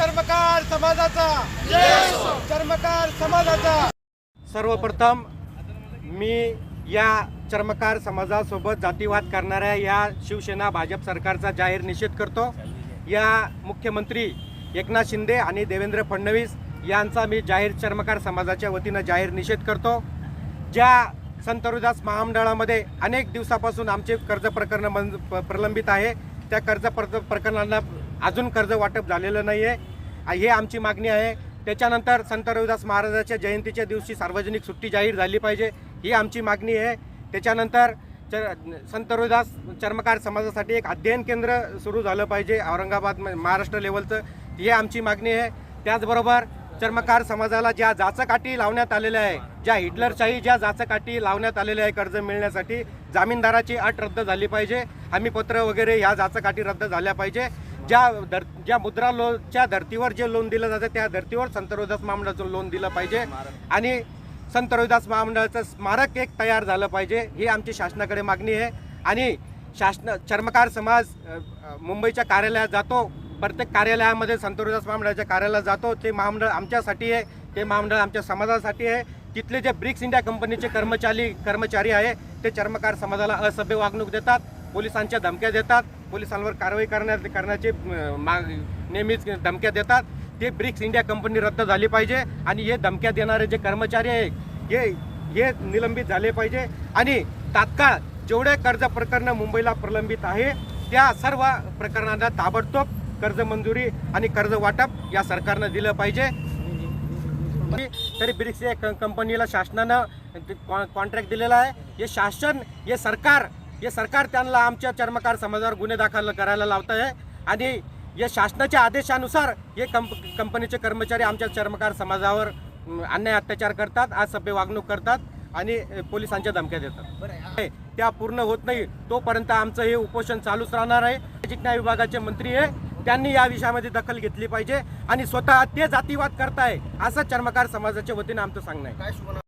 चर्मकार समाजाचा. चर्मकार समाजाचा. सर्वप्रथम मी या चर्मकार समाजासोबत जातीवाद करणाऱ्या या शिवसेना भाजप सरकारचा जाहीर निषेध करतो. या मुख्यमंत्री एकनाथ शिंदे आणि देवेंद्र फडणवीस यांचा मी जाहीर चर्मकार समाजाच्या वतीनं जाहीर निषेध करतो. ज्या संत रुदास महामंडळामध्ये अनेक दिवसापासून आमचे कर्ज प्रकरण प- प्रलंबित आहे त्या कर्ज प्रकरणांना अजून कर्ज वाटप झालेलं नाही आहे हे आमची मागणी आहे. त्याच्यानंतर संत रविदास महाराजाच्या जयंतीच्या दिवशी सार्वजनिक सुट्टी जाहीर झाली पाहिजे ही आमची मागणी आहे. त्याच्यानंतर चर संत रविदास चर्मकार समाजासाठी एक अध्ययन केंद्र सुरू झालं पाहिजे औरंगाबाद महाराष्ट्र लेवलचं. ही आमची मागणी आहे. त्याचबरोबर चर्मकार समाजाला ज्या जाचकाठी लावण्यात आलेल्या आहे ज्या हिटलरशाही ज्या जाचकाठी लावण्यात आलेल्या आहे कर्ज मिळण्यासाठी जामीनदाराची अट रद्द झाली पाहिजे. हमीपत्र वगैरे ह्या जाचकाठी रद्द झाल्या पाहिजे. ज्या धर ज्या मुद्रा लोनच्या धर्तीवर जे लोन दिलं जातं त्या धर्तीवर संत रोहिदास महामंडळाचं लोन दिलं पाहिजे. आणि संत रोहिदास महामंडळाचं स्मारक एक तयार झालं पाहिजे ही आमची शासनाकडे मागणी आहे. आणि शासन चर्मकार समाज मुंबईच्या कार्यालयात जातो. प्रत्येक कार्यालयामध्ये संत रोहिदास महामंडळाच्या कार्यालयात जातो. ते महामंडळ आमच्यासाठी आहे ते महामंडळ आमच्या समाजासाठी आहे. तिथले जे ब्रिक्स इंडिया कंपनीचे कर्मचारी कर्मचारी आहे ते चर्मकार समाजाला असभ्य वागणूक देतात. पोलिसांच्या धमक्या देतात पोलिसांवर कारवाई करण्या करण्याचे माग नेहमीच धमक्या देतात. ते ब्रिक्स इंडिया कंपनी रद्द झाली पाहिजे आणि हे धमक्या देणारे जे कर्मचारी आहे हे हे निलंबित झाले पाहिजे. आणि तात्काळ जेवढे कर्ज प्रकरणं मुंबईला प्रलंबित आहे त्या सर्व प्रकरणांना ताबडतोब कर्ज मंजुरी आणि कर्ज वाटप या सरकारनं दिलं पाहिजे. तरी ब्रिक्स या क- कंपनीला शासनानं कॉ- कॉन्ट्रॅक्ट दिलेला आहे. हे शासन हे सरकार हे सरकार त्यांना आमच्या चर्मकार समाजावर गुन्हे दाखल करायला लावत आहे आणि या शासनाच्या आदेशानुसार हे कंप कंपनीचे कर्मचारी आमच्या चर्मकार समाजावर अन्याय अत्याचार करतात असभ्य वागणूक करतात आणि पोलिसांच्या धमक्या देतात. हे, त्या पूर्ण होत नाही तोपर्यंत आमचं हे उपोषण चालूच राहणार आहे. सामाजिक न्याय विभागाचे मंत्री आहे त्यांनी या विषयामध्ये दखल घेतली पाहिजे आणि स्वतः ते जातीवाद करताय असं चर्मकार समाजाच्या वतीनं आमचं सांगणं आहे. काय